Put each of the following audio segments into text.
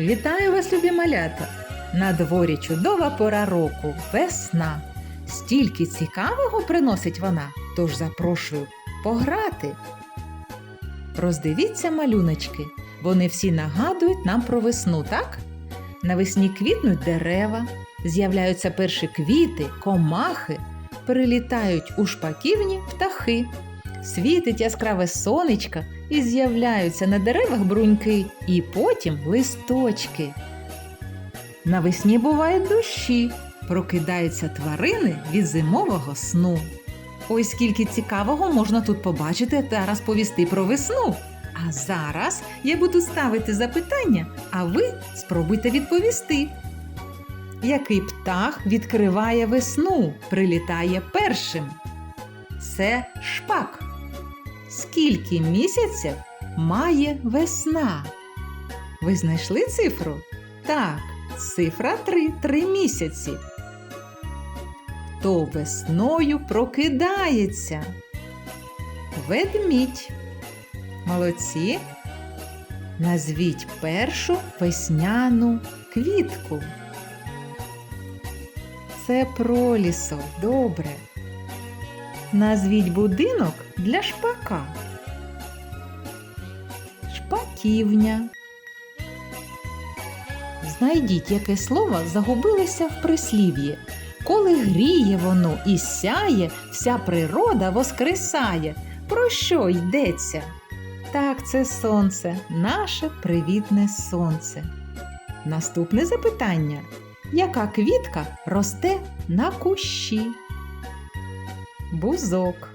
Вітаю вас, любі малята! На дворі чудова пора року, весна. Стільки цікавого приносить вона, тож запрошую пограти. Роздивіться малюночки, вони всі нагадують нам про весну, так? Навесні квітнуть дерева, з'являються перші квіти, комахи, прилітають у шпаківні птахи, світить яскраве сонечко і з'являються на деревах бруньки, і потім листочки. Навесні бувають дощі, прокидаються тварини від зимового сну. Ой, скільки цікавого можна тут побачити та розповісти про весну. А зараз я буду ставити запитання, а ви спробуйте відповісти. Який птах відкриває весну, прилітає першим? Це шпак. Скільки місяців має весна? Ви знайшли цифру? Так, цифра 3 три місяці. Хто весною прокидається? Ведмідь. Молодці. Назвіть першу весняну квітку. Це пролісок. Добре. Назвіть будинок для шпака. Шпаківня. Знайдіть, яке слово загубилося в прислів'ї. Коли гріє воно і сяє, вся природа воскресає. Про що йдеться? Так, це сонце, наше привітне сонце. Наступне запитання: яка квітка росте на кущі? Бузок.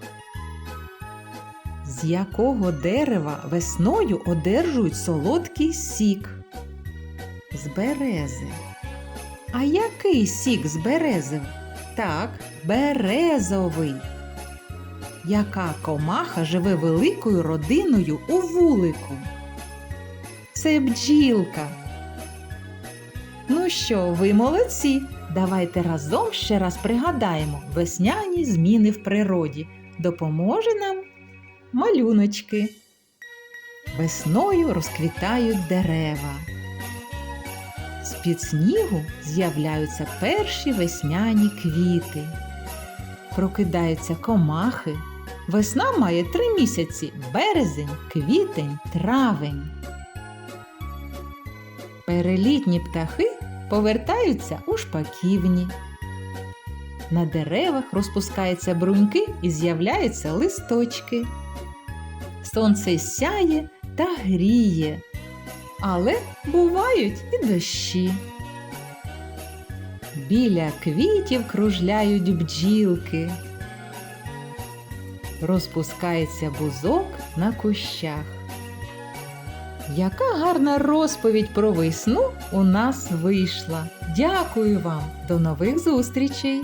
З якого дерева весною одержують солодкий сік? З берези. А який сік з берези? Так, березовий. Яка комаха живе великою родиною у вулику? Це бджілка. Ну що, ви молодці. Давайте разом ще раз пригадаємо весняні зміни в природі. Допоможе нам малюночки. Весною розквітають дерева. З-під снігу з'являються перші весняні квіти. Прокидаються комахи. Весна має три місяці березень, квітень, травень. Перелітні птахи повертаються у шпаківні. На деревах розпускаються бруньки і з'являються листочки. Сонце сяє та гріє, але бувають і дощі. Біля квітів кружляють бджілки. Розпускається бузок на кущах. Яка гарна розповідь про весну у нас вийшла. Дякую вам! До нових зустрічей!